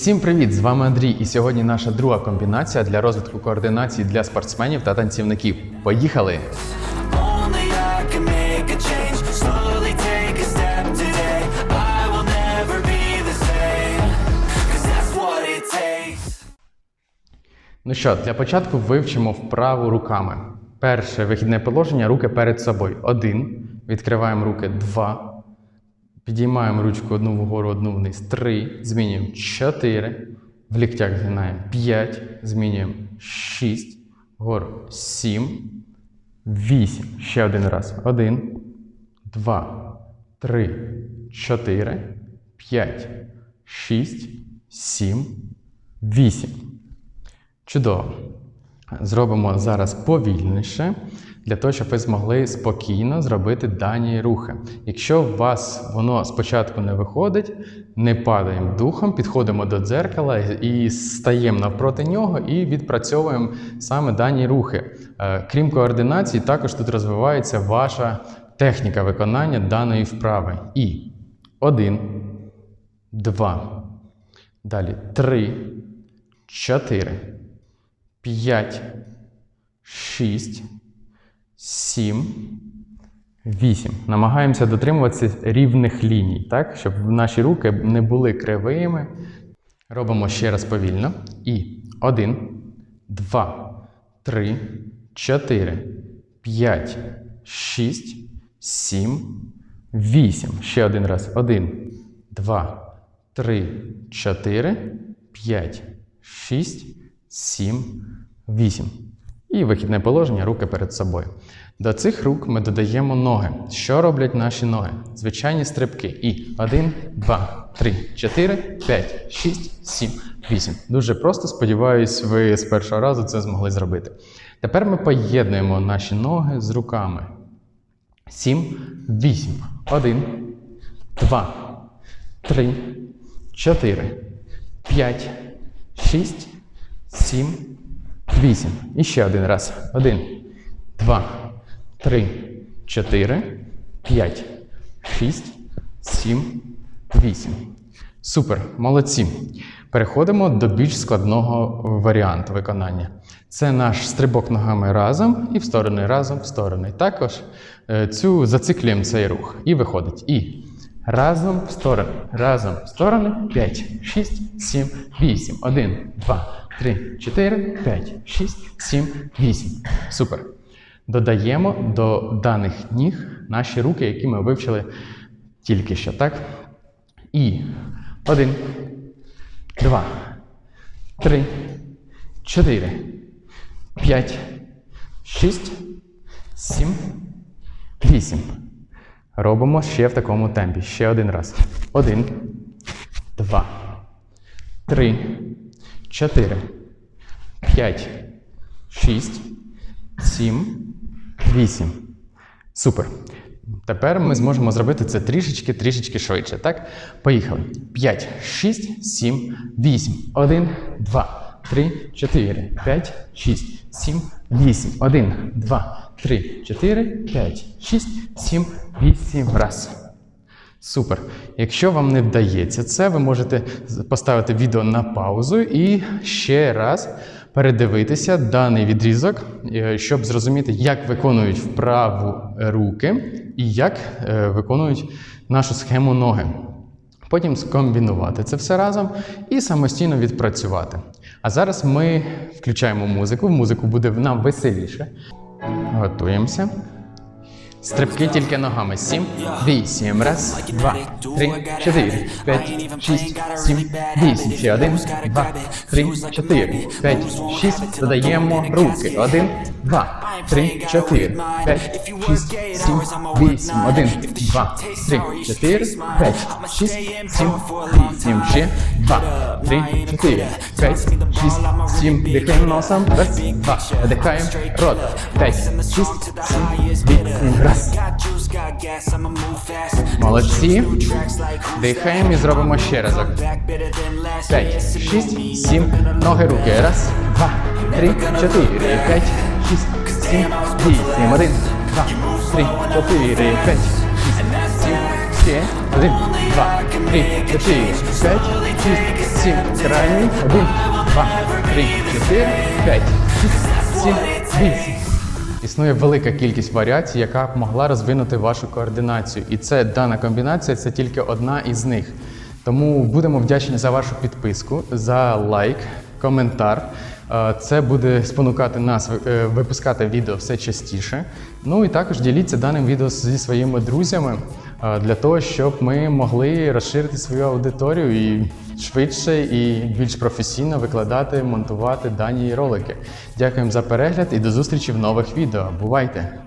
Усім привіт! З вами Андрій, і сьогодні наша друга комбінація для розвитку координації для спортсменів та танцівників. Поїхали! Ну що, для початку вивчимо вправу руками. Перше вихідне положення руки перед собою. Один. Відкриваємо руки. Два. Підіймаємо ручку одну вгору, одну вниз. Три. Змінюємо. Чотири. В ліктях згинаємо. П'ять. Змінюємо. Шість. Вгору. Сім. Вісім. Ще один раз. Один. Два. Три. Чотири. П'ять. Шість. Сім. Вісім. Чудово. Зробимо зараз повільніше, для того, щоб ви змогли спокійно зробити дані рухи. Якщо у вас воно спочатку не виходить, не падаємо духом, підходимо до дзеркала і стаємо навпроти нього і відпрацьовуємо саме дані рухи. Е, Крім координації, також тут розвивається ваша техніка виконання даної вправи. І один, два, далі три, чотири. 5, 6, 7, 8. Намагаємося дотримуватися рівних ліній, так? щоб наші руки не були кривими. Робимо ще раз повільно. І 1, 2, 3, 4, 5, 6, 7, 8. Ще один раз. 1, 2, 3, 4, 5, 6, 7, 8. І вихідне положення руки перед собою. До цих рук ми додаємо ноги. Що роблять наші ноги? Звичайні стрибки. І 1, 2, 3, 4, 5, 6, 7, 8. Дуже просто, сподіваюсь, ви з першого разу це змогли зробити. Тепер ми поєднуємо наші ноги з руками. 7, 8. 1, 2, 3, 4, 5, 6, 7, 8. І ще один раз. 1, 2, 3, 4, 5, 6, 7, 8. Супер, молодці. Переходимо до більш складного варіанту виконання. Це наш стрибок ногами разом і в сторони, разом, в сторони. Також е, цю зациклюємо цей рух. І виходить. І разом в сторони, разом в сторони. 5, 6, 7, 8. 1, 2, 3, 4, 5, 6, 7, 8. Супер. Додаємо до даних ніг наші руки, які ми вивчили тільки що, так? І один, два, три, чотири, п'ять, шість, сім, вісім. Робимо ще в такому темпі. Ще один раз. Один, два, три, чотири, п'ять, шість, сім, вісім. Супер. Тепер ми зможемо зробити це трішечки, трішечки швидше. Так? Поїхали. 5, 6, 7, 8. 1, 2, 3, 4, 5, 6, 7, 8. 1, 2, 3, 4, 5, 6, 7, 8. Раз. Супер. Якщо вам не вдається це, ви можете поставити відео на паузу і ще раз передивитися даний відрізок, е, щоб зрозуміти, як виконують вправу руки і як е, виконують нашу схему ноги. Потім скомбінувати це все разом і самостійно відпрацювати. А зараз ми включаємо музику. Музику буде нам веселіше. Готуємося. Стрибки тільки ногами. Сім, вісім. Раз, два, три, чотири, п'ять, шість, сім, вісім. Ще один, два, три, чотири, п'ять, шість. Додаємо руки. Один, два, три, чотири, п'ять, шість, сім, вісім. Один, два, три, чотири, п'ять, шість, сім, вісім. Ще два, три, чотири, п'ять, шість, сім. Дихаємо носом. Раз, два. Видихаємо. Рот. П'ять, шість, сім, вісім. Раз. Got juice, got gas, I'ma move fast. Молодці. Дихаємо і зробимо ще разок. П'ять, шість, сім. Ноги руки. Раз, два, три, чотири, п'ять, шість, сім, вісім. Один, два, три, чотири, п'ять, шість, сім. Ще. Один, два, три, чотири, п'ять, шість, сім. Крайній. Один, два, три, чотири, п'ять, шість, сім, вісім. Існує велика кількість варіацій, яка б могла розвинути вашу координацію. І це дана комбінація це тільки одна із них. Тому будемо вдячні за вашу підписку, за лайк, коментар. Е, Це буде спонукати нас е, випускати відео все частіше. Ну і також діліться даним відео зі своїми друзями для того, щоб ми могли розширити свою аудиторію і швидше і більш професійно викладати, монтувати дані ролики. Дякуємо за перегляд і до зустрічі в нових відео. Бувайте!